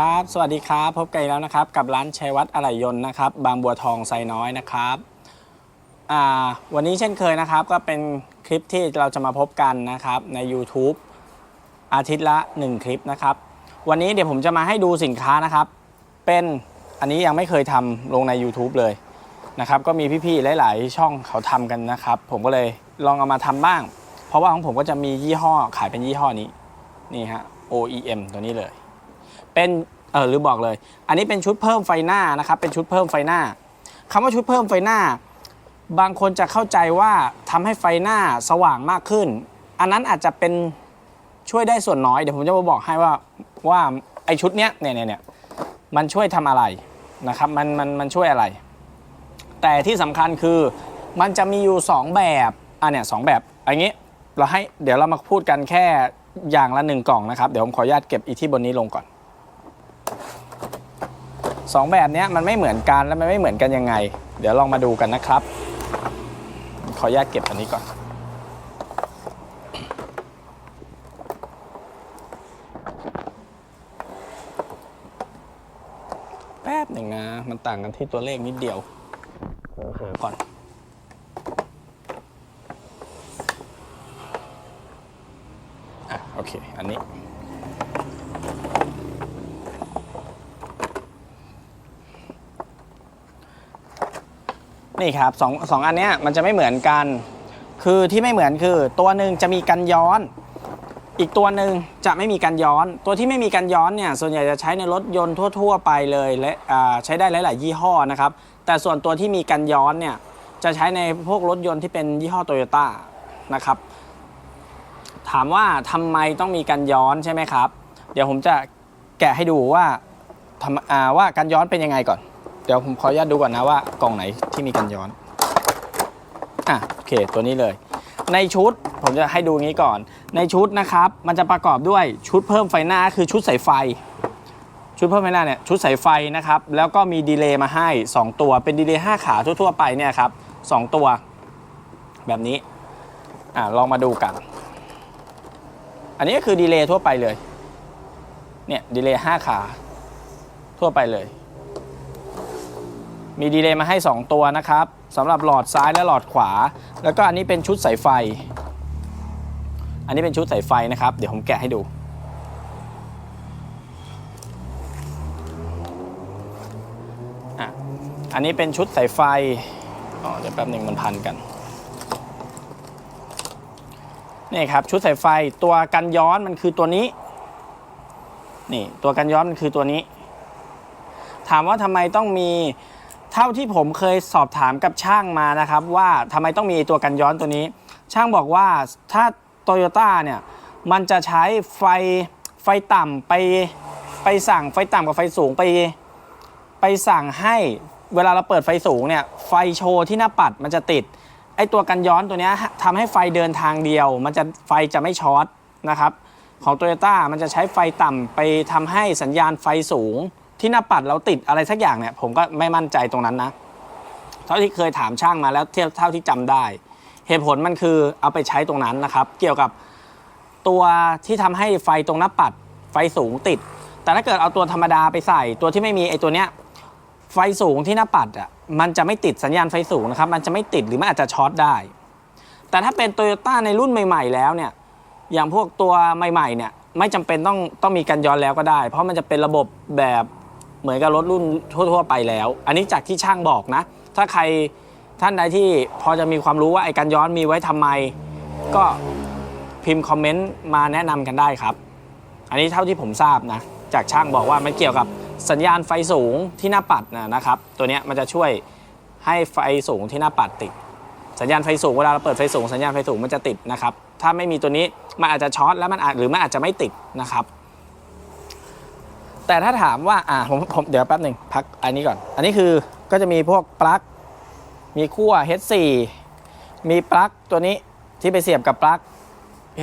ครับ สวัสดีครับ พบกันอีกแล้วนะครับ กับร้านชัยวัฒน์อะไหล่ยนต์นะครับ บางบัวทองไซน้อยนะครับ อ่า วันนี้เช่นเคยนะครับ ก็เป็นคลิปที่เราจะมาพบกันนะครับ ใน YouTube อาทิตย์ละ 1 คลิปนะครับ วันนี้เดี๋ยวผมจะมาให้ดูสินค้านะครับ เป็นอันนี้ยังไม่เคยทำลงใน YouTube เลยนะครับ ก็มีพี่ๆ หลาย ๆ ช่องเขาทำกันนะครับ ผมก็เลยลองเอามาทำบ้าง เพราะว่าของผมก็จะมียี่ห้อขายเป็นยี่ห้อนี้ นี่ฮะ OEM ตัวนี้เลย เป็นเออหรือบอกเลย อันนี้เป็นชุดเพิ่มไฟหน้านะครับ เป็นชุดเพิ่มไฟหน้าคำว่าชุดเพิ่มไฟหน้า บางคนจะเข้าใจว่าทำให้ไฟหน้าสว่างมากขึ้น อันนั้นอาจจะเป็นช่วยได้ส่วนน้อยเดี๋ยวผมจะมาบอกให้ว่าว่าไอชุดเนี้ยเนี่ยเนี่ยเนี่ยมันช่วยทำอะไรนะครับมันมันมันช่วยอะไร แต่ที่สำคัญคือมันจะมีอยู่ 2 แบบอะเนี่ยสองแบบอันนี้เราให้เดี๋ยวเรามาพูดกันแค่อย่างละหนึ่งกล่องนะครับ เดี๋ยวผมขออนุญาตเก็บอีที่บนนี้ลงก่อน สองแบบนี้มันไม่เหมือนกันและมันไม่เหมือนกันยังไง เดี๋ยวลองมาดูกันนะครับ ขออนุญาตเก็บอันนี้ก่อน แป๊บหนึ่งนะ มันต่างกันที่ตัวเลขนิดเดียวเดี๋ยวหาก่อนอะโอเค อันนี้ นี่ครับสองสองอันเนี้ยมันจะไม่เหมือนกัน คือที่ไม่เหมือนคือ ตัวหนึ่งจะมีกันย้อน อีกตัวหนึ่งจะไม่มีกันย้อน ตัวที่ไม่มีกันย้อนเนี่ยส่วนใหญ่จะใช้ในรถยนต์ทั่ว ๆ ไปเลยและใช้ได้หลาย ๆ ยี่ห้อนะครับแต่ส่วนตัวที่มีกันย้อนเนี่ยจะใช้ในพวกรถยนต์ที่เป็นยี่ห้อโตโยต้านะครับถามว่าทำไมต้องมีกันย้อนใช่ไหมครับ เดี๋ยวผมจะแกะให้ดูว่าว่ากันย้อนเป็นยังไงก่อน เดี๋ยวผมขออนุญาตดูก่อนนะว่ากล่องไหนที่มีกันย้อน อะโอเคตัวนี้เลย ในชุดผมจะให้ดูงี้ก่อน ในชุดนะครับ มันจะประกอบด้วยชุดเพิ่มไฟหน้าคือชุดสายไฟ ชุดเพิ่มไฟหน้าเนี่ยชุดสายไฟนะครับ แล้วก็มีดีเลย์มาให้ 2 ตัวเป็นดีเลย์5ขาทั่วๆไปเนี่ยครับสองตัว แบบนี้อะลองมาดูกัน อันนี้ก็คือดีเลย์ทั่วไปเลยเนี่ยดีเลย์5ขาทั่วไปเลย มีดีเลย์มาให้ 2 ตัวนะครับสำหรับหลอดซ้ายและหลอดขวา แล้วก็อันนี้เป็นชุดสายไฟ อันนี้เป็นชุดสายไฟนะครับ เดี๋ยวผมแกะให้ดูอะอันนี้เป็นชุดสายไฟอ๋อเดี๋ยวแป๊บหนึ่งมันพันกันนี่ครับชุดสายไฟตัวกันย้อนมันคือตัวนี้ นี่ตัวกันย้อนมันคือตัวนี้ ถามว่าทำไมต้องมี เท่าที่ผมเคยสอบถามกับช่างมานะครับว่าทำไมต้องมีตัวกันย้อนตัวนี้ ช่างบอกว่าถ้าโตโยต้าเนี่ยมันจะใช้ไฟไฟต่ำไปไปสั่งไฟต่ำกับไฟสูงไป ไปสั่งให้เวลาเราเปิดไฟสูงเนี่ยไฟโชว์ที่หน้าปัดมันจะติดไอตัวกันย้อนตัวนี้ทำให้ไฟเดินทางเดียว มันจะไฟจะไม่ช็อตนะครับของ t o y ยต้มันจะใช้ไฟต่ำไปทำให้สัญญาณไฟสูง ที่หน้าปัดเราติดอะไรสักอย่างเนี่ย ผมก็ไม่มั่นใจตรงนั้นนะเท่าที่เคยถามช่างมาแล้วเท่าที่จำได้ เหตุผลมันคือเอาไปใช้ตรงนั้นนะครับ เกี่ยวกับตัวที่ทำให้ไฟตรงหน้าปัดไฟสูงติด แต่ถ้าเกิดเอาตัวธรรมดาไปใส่ ตัวที่ไม่มีไอตัวเนี้ยไฟสูงที่หน้าปัดอะมันจะไม่ติดสัญญาณไฟสูงนะครับ มันจะไม่ติดหรือมันอาจจะช็อตได้ แต่ถ้าเป็นโตโยต้าในรุ่นใหม่ ๆ แล้วเนี่ย อย่างพวกตัวใหม่ ๆ เนี่ย ไม่จำเป็นต้องต้องมีกันย้อนแล้วก็ได้ เพราะมันจะเป็นระบบแบบ เหมือนกับรถรุ่นทั่ว ๆ ไปแล้ว อันนี้จากที่ช่างบอกนะ ถ้าใครท่านใดที่พอจะมีความรู้ว่าไอ้กันย้อนมีไว้ทำไม ก็พิมพ์คอมเมนต์มาแนะนำกันได้ครับ อันนี้เท่าที่ผมทราบนะ จากช่างบอกว่ามันเกี่ยวกับสัญญาณไฟสูงที่หน้าปัดนะนะครับ ตัวนี้มันจะช่วยให้ไฟสูงที่หน้าปัดติด สัญญาณไฟสูงเวลาเราเปิดไฟสูงสัญญาณไฟสูงมันจะติดนะครับ ถ้าไม่มีตัวนี้มันอาจจะช็อตแล้วมันอาจหรือมันอาจจะไม่ติดนะครับ แต่ถ้าถามว่าอ่าผมผมเดี๋ยวแป๊บหนึ่งพักอันนี้ก่อน อันนี้คือก็จะมีพวกปลั๊กมีขั้ว H4 มีปลั๊กตัวนี้ที่ไปเสียบกับปลั๊ก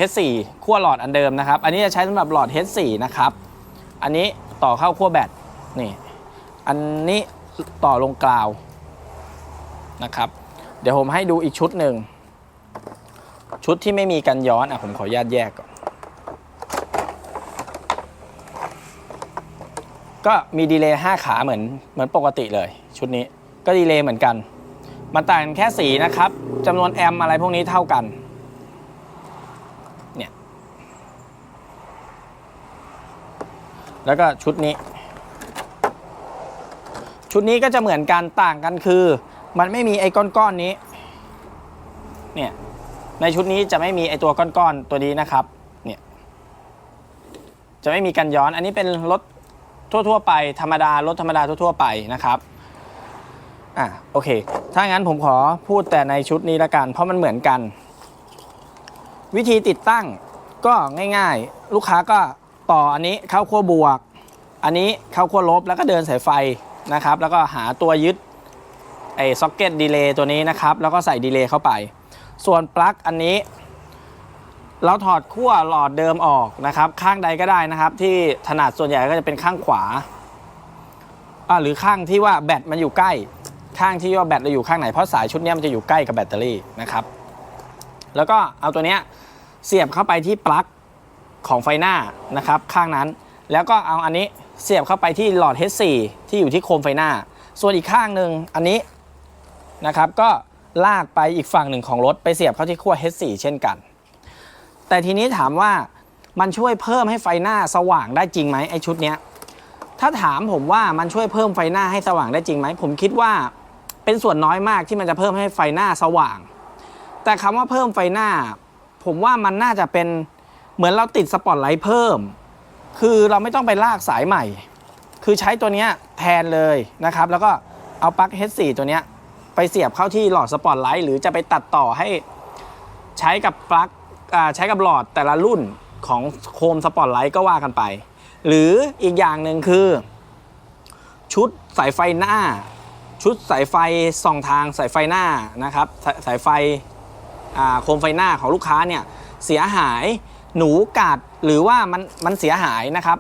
H4 ขั้วหลอดอันเดิมนะครับ อันนี้จะใช้สำหรับหลอด H4 นะครับ อันนี้ต่อเข้าขั้วแบตนี่ อันนี้ต่อลงกราวนะครับ เดี๋ยวผมให้ดูอีกชุดหนึ่ง ชุดที่ไม่มีกันย้อนอะผมขออนุญาตแยกก่อน ก็มีดีเลย์5ขาเหมือนเหมือนปกติเลย ชุดนี้ก็ดีเลย์เหมือนกัน มันต่างกันแค่สีนะครับจำนวนแอมอะไรพวกนี้เท่ากันเนี่ยแล้วก็ชุดนี้ ชุดนี้ก็จะเหมือนกันต่างกันคือ มันไม่มีไอ้ก้อนๆนี้เนี่ยในชุดนี้จะไม่มีไอ้ตัวก้อนๆตัวนี้นะครับ เนี่ย จะไม่มีกันย้อน อันนี้เป็นรถ ทั่ว ๆ ไปธรรมดารถธรรมดาทั่ว ๆ ไปนะครับอะโอเค ถ้างั้นผมขอพูดแต่ในชุดนี้ละกัน เพราะมันเหมือนกัน วิธีติดตั้งก็ง่าย ๆ ลูกค้าก็ต่ออันนี้เข้าขั้วบวก อันนี้เข้าขั้วลบแล้วก็เดินสายไฟนะครับ แล้วก็หาตัวยึดไอ้ซ็อกเก็ตดีเลย์ตัวนี้นะครับ แล้วก็ใส่ดีเลย์เข้าไป ส่วนปลั๊กอันนี้ เราถอดขั้วหลอดเดิมออกนะครับ ข้างใดก็ได้นะครับ ที่ถนัดส่วนใหญ่ก็จะเป็นข้างขวาอ่าหรือข้างที่ว่าแบตมันอยู่ใกล้ ข้างที่ว่าแบตเราอยู่ข้างไหนเพราะสายชุดนี้มันจะอยู่ใกล้กับแบตเตอรี่นะครับ แล้วก็เอาตัวเนี้ยเสียบเข้าไปที่ปลั๊กของไฟหน้านะครับ ข้างนั้นแล้วก็เอาอันนี้เสียบเข้าไปที่หลอด H4 ที่อยู่ที่โคมไฟหน้า ส่วนอีกข้างหนึ่งอันนี้นะครับก็ลากไปอีกฝั่งหนึ่งของรถไปเสียบเข้าที่ขั้ว H4 เช่นกัน แต่ทีนี้ถามว่ามันช่วยเพิ่มให้ไฟหน้าสว่างได้จริงไหมไอชุดเนี้ยถ้าถามผมว่ามันช่วยเพิ่มไฟหน้าให้สว่างได้จริงไหมผมคิดว่าเป็นส่วนน้อยมากที่มันจะเพิ่มให้ไฟหน้าสว่าง แต่คำว่าเพิ่มไฟหน้า ผมว่ามันน่าจะเป็นเหมือนเราติดสปอตไลท์เพิ่ม คือเราไม่ต้องไปลากสายใหม่ คือใช้ตัวเนี้ยแทนเลยนะครับ แล้วก็เอาปลั๊ก H4 ตัวเนี้ยไปเสียบเข้าที่หลอดสปอตไลท์หรือจะไปตัดต่อให้ใช้กับปลั๊ก ใช้กับหลอดแต่ละรุ่นของโคมสปอตไลท์ก็ว่ากันไป หรืออีกอย่างหนึ่งคือ ชุดสายไฟหน้า ชุดสายไฟส่องทางสายไฟหน้านะครับสายสายไฟโคมไฟหน้าของลูกค้าเนี่ยเสียหายหนูกัดหรือว่ามันมันเสียหายนะครับ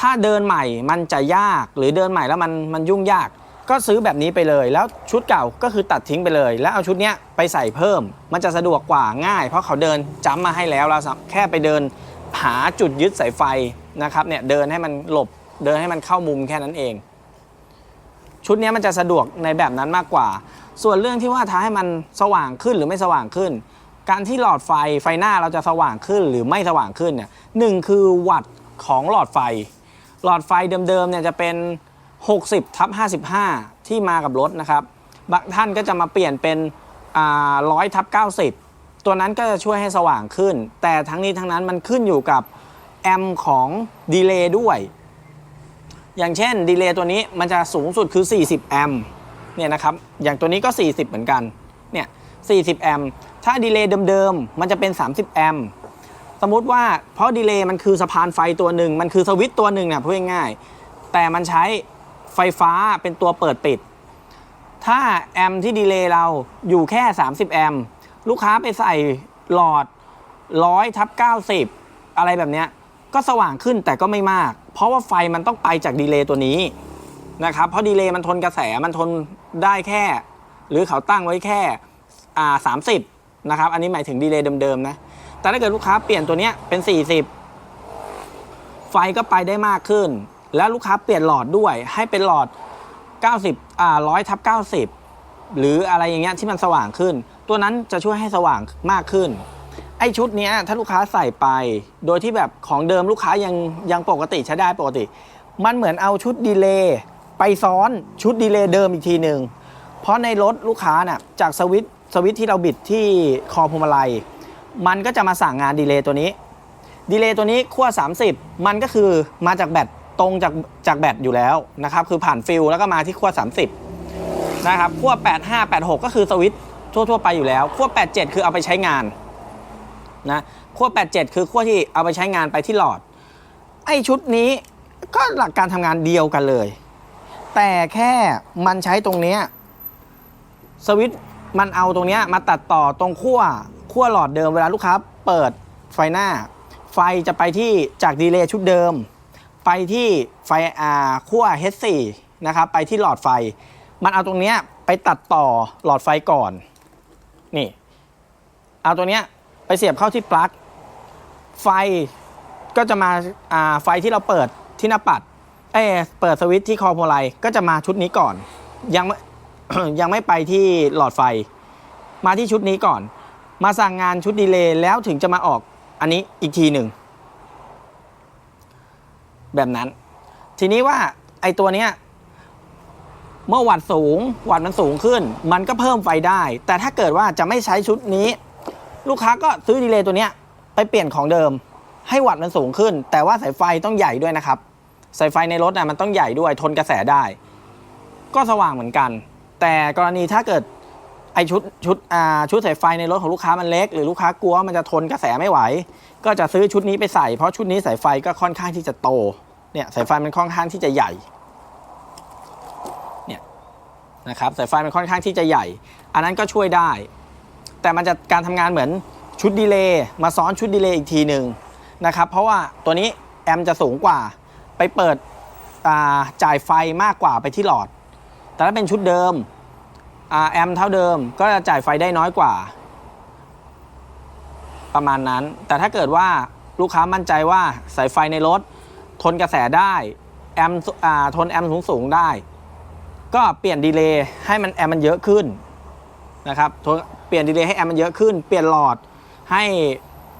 ถ้าเดินใหม่มันจะยากหรือเดินใหม่แล้วมันมันยุ่งยาก ก็ซื้อแบบนี้ไปเลย แล้วชุดเก่าก็คือตัดทิ้งไปเลย แล้วเอาชุดเนี้ยไปใส่เพิ่ม มันจะสะดวกกว่าง่าย เพราะเขาเดินจ้ำมาให้แล้วเราแค่ไปเดินหาจุดยึดสายไฟนะครับเนี่ยเดินให้มันหลบเดินให้มันเข้ามุมแค่นั้นเอง ชุดนี้มันจะสะดวกในแบบนั้นมากกว่า ส่วนเรื่องที่ว่าท้าให้มันสว่างขึ้นหรือไม่สว่างขึ้น การที่หลอดไฟไฟหน้าเราจะสว่างขึ้นหรือไม่สว่างขึ้นเนี่ยหนึ่งคือวัตต์ของหลอดไฟ หลอดไฟเดิมๆเนี่ยจะเป็น 60ทับ55 ที่มากับรถนะครับบางท่านก็จะมาเปลี่ยนเป็นร้อยทับ90 ตัวนั้นก็จะช่วยให้สว่างขึ้น แต่ทั้งนี้ทั้งนั้นมันขึ้นอยู่กับแอมของดีเลย์ด้วย อย่างเช่นดีเลย์ตัวนี้มันจะสูงสุดคือ 40 แอมเนี่ยนะครับอย่างตัวนี้ก็ 40 เหมือนกันเนี่ย40 แอมถ้าดีเลย์เดิมๆ มันจะเป็น 30 แอมสมมุติว่าเพราะดีเลย์มันคือสะพานไฟตัวหนึ่ง มันคือสวิตตัวหนึ่งเนี่ยพูดง่ายๆแต่มันใช้ ไฟฟ้าเป็นตัวเปิดปิด ถ้าแอมที่ดีเลย์เราอยู่แค่ 30 แอมลูกค้าไปใส่หลอด100ทับ90 อะไรแบบเนี้ยก็สว่างขึ้นแต่ก็ไม่มาก เพราะว่าไฟมันต้องไปจากดีเลย์ตัวนี้นะครับ เพราะดีเลย์มันทนกระแสมันทนได้แค่ หรือเขาตั้งไว้แค่อ่าสามสิบนะครับ อันนี้หมายถึงดีเลย์เดิมๆนะ แต่ถ้าเกิดลูกค้าเปลี่ยนตัวเนี้ยเป็น 40 ไฟก็ไปได้มากขึ้น แล้วลูกค้าเปลี่ยนหลอดด้วยให้เป็นหลอด 90อ่า100ทับ90 หรืออะไรอย่างเงี้ยที่มันสว่างขึ้น ตัวนั้นจะช่วยให้สว่างมากขึ้น ไอชุดนี้ถ้าลูกค้าใส่ไป โดยที่แบบของเดิมลูกค้ายังยังปกติใช้ได้ปกติ มันเหมือนเอาชุดดีเลย์ไปซ้อนชุดดีเลย์เดิมอีกทีหนึ่งเพราะในรถลูกค้าน่ะจากสวิตสวิตที่เราบิดที่คอพวงมาลัย มันก็จะมาสั่งงานดีเลย์ตัวนี้ ดีเลย์ตัวนี้ขั้ว30 มันก็คือมาจากแบต ตรงจากจากแบตอยู่แล้วนะครับคือผ่านฟิลแล้วก็มาที่ขั้ว 30 นะครับขั้ว 85 86 ก็คือสวิตช์ทั่ว ๆ ไปอยู่แล้วขั้ว 87 คือเอาไปใช้งานนะขั้ว 87 คือขั้วที่เอาไปใช้งานไปที่หลอด ไอชุดนี้ก็หลักการทำงานเดียวกันเลย แต่แค่มันใช้ตรงเนี้ยสวิตช์มันเอาตรงเนี้ยมาตัดต่อตรงขั้วขั้วหลอดเดิมเวลาลูกค้าเปิดไฟหน้า ไฟจะไปที่จากดีเลย์ชุดเดิม ไปที่ไฟอ่าขั้ว H4 นะครับ ไปที่หลอดไฟ มันเอาตรงเนี้ยไปตัดต่อหลอดไฟก่อน นี่ เอาตัวเนี้ยไปเสียบเข้าที่ปลั๊ก ไฟก็จะมาอ่าไฟที่เราเปิดที่หน้าปัด เอยเปิดสวิตช์ที่คอโพไลก็จะมาชุดนี้ก่อน ยังไม่ยังไม่ไปที่หลอดไฟ มาที่ชุดนี้ก่อน มาสั่งงานชุดดีเลย์แล้วถึงจะมาออกอันนี้อีกทีหนึ่ง แบบนั้น ทีนี้ว่าไอตัวเนี้ยเมื่อวัดสูงวัดมันสูงขึ้น มันก็เพิ่มไฟได้ แต่ถ้าเกิดว่าจะไม่ใช้ชุดนี้ ลูกค้าก็ซื้อดีเลย์ตัวเนี้ยไปเปลี่ยนของเดิม ให้วัดมันสูงขึ้น แต่ว่าสายไฟต้องใหญ่ด้วยนะครับสายไฟในรถน่ะมันต้องใหญ่ด้วยทนกระแสได้ ก็สว่างเหมือนกัน แต่กรณีถ้าเกิด ไอชุดชุดอ่าชุดสายไฟในรถของลูกค้ามันเล็ก หรือลูกค้ากลัวว่ามันจะทนกระแสไม่ไหว ก็จะซื้อชุดนี้ไปใส่ เพราะชุดนี้สายไฟก็ค่อนข้างที่จะโตเนี่ยสายไฟมันค่อนข้างที่จะใหญ่เนี่ยนะครับสายไฟมันค่อนข้างที่จะใหญ่ อันนั้นก็ช่วยได้ แต่มันจะการทำงานเหมือนชุดดีเลย์มาซ้อนชุดดีเลย์อีกทีหนึ่งนะครับเพราะว่าตัวนี้แอมป์จะสูงกว่าไปเปิดอ่าจ่ายไฟมากกว่าไปที่หลอด แต่ถ้าเป็นชุดเดิม แอมเท่าเดิมก็จะจ่ายไฟได้น้อยกว่า ประมาณนั้น แต่ถ้าเกิดว่าลูกค้ามั่นใจว่าสายไฟในรถ ทนกระแสได้แอมป์อ่าทนแอมสูงสูงได้ ก็เปลี่ยนดีเลย์ให้มันแอมมันเยอะขึ้นนะครับเปลี่ยนดีเลย์ให้แอมมันเยอะขึ้น เปลี่ยนหลอดให้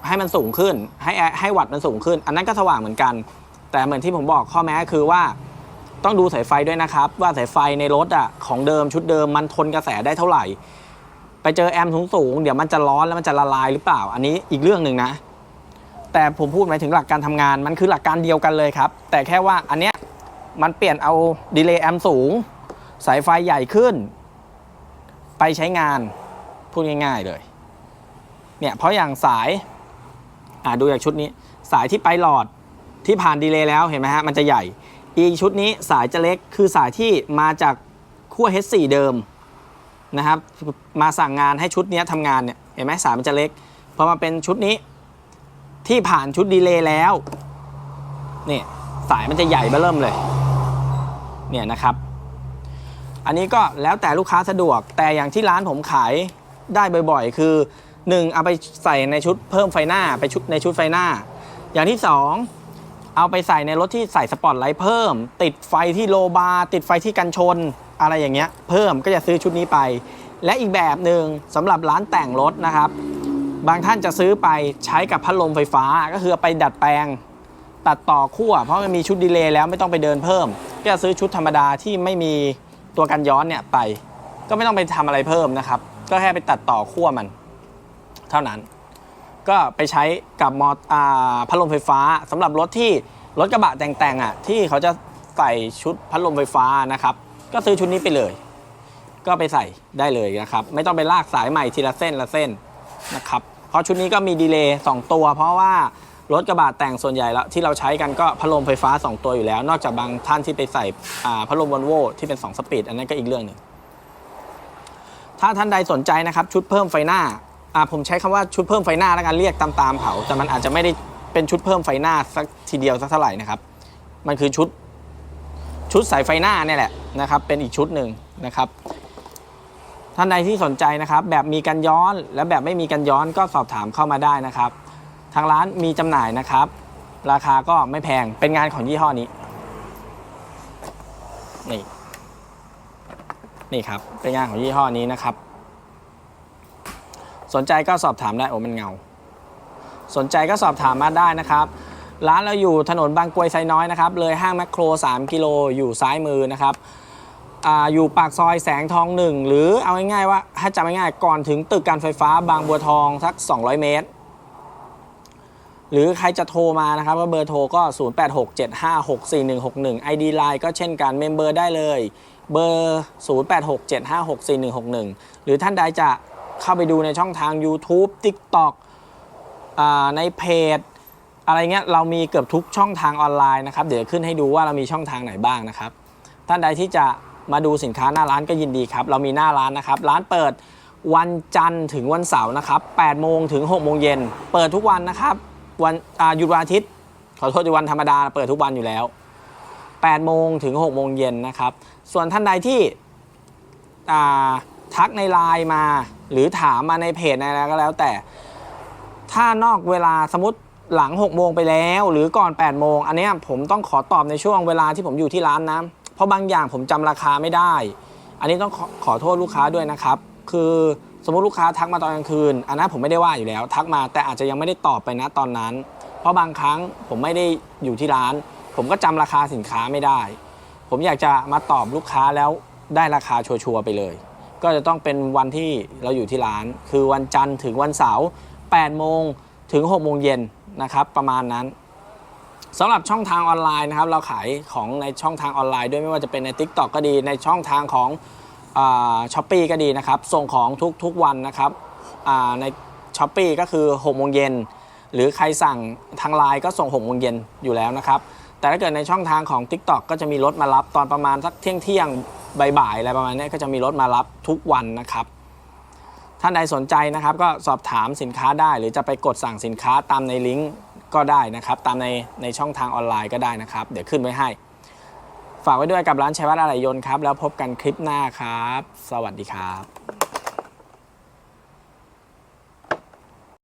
ให้มันสูงขึ้น ให้ให้วัตต์มันสูงขึ้น อันนั้นก็สว่างเหมือนกัน แต่เหมือนที่ผมบอกข้อแม้คือว่า ต้องดูสายไฟด้วยนะครับ ว่าสายไฟในรถอะของเดิมชุดเดิมมันทนกระแสได้เท่าไหร่ ไปเจอแอมป์สูงเดี๋ยวมันจะร้อนแล้วมันจะละลายหรือเปล่า อันนี้อีกเรื่องหนึ่งนะ แต่ผมพูดหมายถึงหลักการทำงานมันคือหลักการเดียวกันเลยครับ แต่แค่ว่าอันเนี้ยมันเปลี่ยนเอาดีเลย์แอมป์สูง สายไฟใหญ่ขึ้น ไปใช้งานพูดง่าย ๆเลยเนี่ยเพราะอย่างสายอ่าดูจากชุดนี้ สายที่ไปหลอดที่ผ่านดีเลย์แล้วเห็นไหมฮะมันจะใหญ่ อีกชุดนี้สายจะเล็กคือสายที่มาจากขั้ว H4 เดิมนะครับ มาสั่งงานให้ชุดนี้ทำงานเนี่ยเห็นไหมสายมันจะเล็กพอมาเป็นชุดนี้ที่ผ่านชุดดีเลย์แล้วนี่สายมันจะใหญ่เบ้อเริ่มเลยเนี่ยนะครับ อันนี้ก็แล้วแต่ลูกค้าสะดวกแต่อย่างที่ร้านผมขายได้บ่อยๆ คือ 1. เอาไปใส่ในชุดเพิ่มไฟหน้าไปชุดในชุดไฟหน้า อย่างที่ 2 เอาไปใส่ในรถที่ใส่สปอตไลท์เพิ่ม ติดไฟที่โลบาร์ติดไฟที่กันชน อะไรอย่างเงี้ย เพิ่มก็จะซื้อชุดนี้ไป และอีกแบบหนึ่งสำหรับร้านแต่งรถนะครับ บางท่านจะซื้อไปใช้กับพัดลมไฟฟ้าก็คือไปดัดแปลง ตัดต่อขั้วเพราะมันมีชุดดีเลย์แล้วไม่ต้องไปเดินเพิ่ม ก็จะซื้อชุดธรรมดาที่ไม่มีตัวกันย้อนเนี่ยไป ก็ไม่ต้องไปทำอะไรเพิ่มนะครับ ก็แค่ไปตัดต่อขั้วมัน เท่านั้น ก็ไปใช้กับมออ่าพัดลมไฟฟ้าสำหรับรถที่รถกระบะแต่งๆอะที่เขาจะใส่ชุดพัดลมไฟฟ้านะครับ ก็ซื้อชุดนี้ไปเลย ก็ไปใส่ได้เลยนะครับ ไม่ต้องไปลากสายใหม่ทีละเส้นละเส้นนะครับเพราะชุดนี้ก็มีดีเลย์2ตัว เพราะว่ารถกระบะแต่งส่วนใหญ่แล้วที่เราใช้กันก็พัดลมไฟฟ้า 2 ตัวอยู่แล้ว นอกจากบางท่านที่ไปใส่พัดลมวอลโวที่เป็น 2 สปีด อันนั้นก็อีกเรื่องหนึ่งถ้าท่านใดสนใจนะครับ ชุดเพิ่มไฟหน้า อ่าผมใช้คำว่าชุดเพิ่มไฟหน้าแล้วกันเรียกตามๆเขา แต่มันอาจจะไม่ได้เป็นชุดเพิ่มไฟหน้าสักทีเดียวสักเท่าไหร่นะครับ มันคือชุดชุดสายไฟหน้าเนี่ยแหละนะครับ เป็นอีกชุดหนึ่งนะครับ ท่านใดที่สนใจนะครับ แบบมีกันย้อนและแบบไม่มีกันย้อนก็สอบถามเข้ามาได้นะครับ ทางร้านมีจำหน่ายนะครับ ราคาก็ไม่แพงเป็นงานของยี่ห้อนี้นี่นี่ครับเป็นงานของยี่ห้อนี้นะครับ สนใจก็สอบถามได้โอ้มันเงา สนใจก็สอบถามมาได้นะครับ ร้านเราอยู่ถนนบางกวยไซน้อยนะครับ เลยห้างแมคโคร 3 กิโลอยู่ซ้ายมือนะครับออยู่ปากซอยแสงทองหนึ่งหรือเอาง่ายๆว่าถ้าจำง่ายๆก่อนถึงตึกการไฟฟ้าบางบัวทองสัก 200 เมตร หรือใครจะโทรมานะครับก็เบอร์โทรก็ 0867564161 ID Line ก็เช่นกันเมมเบอร์ได้เลยเบอร์ 0867564161 หรือท่านใดจะ เข้าไปดูในช่องทาง YouTube TikTok อ่าในเพจ อะไรเงี้ยเรามีเกือบทุกช่องทางออนไลน์นะครับ เดี๋ยวขึ้นให้ดูว่าเรามีช่องทางไหนบ้างนะครับ ท่านใดที่จะมาดูสินค้าหน้าร้านก็ยินดีครับ เรามีหน้าร้านนะครับ ร้านเปิดวันจันทร์ถึงวันเสาร์นะครับ8โมงถึง6โมงเย็นเปิดทุกวันนะครับวันอาหยุดวันอาทิตย์ ขอโทษวันธรรมดาเปิดทุกวันอยู่แล้ว8โมงถึง6โมงเย็นนะครับ ส่วนท่านใดที่อ่า ทักในไลน์มา หรือถามมาในเพจในอะไรก็แล้ว แต่ ถ้านอกเวลาสมมติหลัง6โมงไปแล้ว หรือก่อน8โมงอันนี้ผมต้องขอตอบในช่วงเวลาที่ผมอยู่ที่ร้านนะเพราะบางอย่างผมจำราคาไม่ได้ อันนี้ต้องขอขอโทษลูกค้าด้วยนะครับ คือสมมติลูกค้าทักมาตอนกลางคืน อันนั้นผมไม่ได้ว่าอยู่แล้ว ทักมาแต่อาจจะยังไม่ได้ตอบไปนะตอนนั้น เพราะบางครั้งผมไม่ได้อยู่ที่ร้าน ผมก็จำราคาสินค้าไม่ได้ ผมอยากจะมาตอบลูกค้าแล้วได้ราคาชัวร์ๆไปเลย ก็จะต้องเป็นวันที่เราอยู่ที่ร้าน คือวันจันทร์ถึงวันเสาร์8โมงถึง6โมงเย็นนะครับประมาณนั้นสำหรับช่องทางออนไลน์นะครับ เราขายของในช่องทางออนไลน์ด้วยไม่ว่าจะเป็นใน Tik t o อกก็ดีในช่องทางของช้อปปีก็ดีนะครับ ส่งของทุกทุกวันนะครับอ่าในช้อปปีก็คือ6โมงเย็นหรือใครสั่งทางไลน์ก็ส่ง6โมงเย็นอยู่แล้วนะครับ แต่ถ้าเกิดในช่องทางของ Tik t o อกก็จะมีรถมารับตอนประมาณสักเที่ยงเที่ยง บ่ายๆอะไรประมาณนี้ก็จะมีรถมารับทุกวันนะครับ ท่านใดสนใจนะครับ ก็สอบถามสินค้าได้ หรือจะไปกดสั่งสินค้าตามในลิงก์ก็ได้นะครับ ตามในในช่องทางออนไลน์ก็ได้นะครับ เดี๋ยวขึ้นไว้ให้ ฝากไว้ด้วยกับร้านชัยวัฒน์อะไหล่ยนต์ครับ แล้วพบกันคลิปหน้าครับ สวัสดีครับ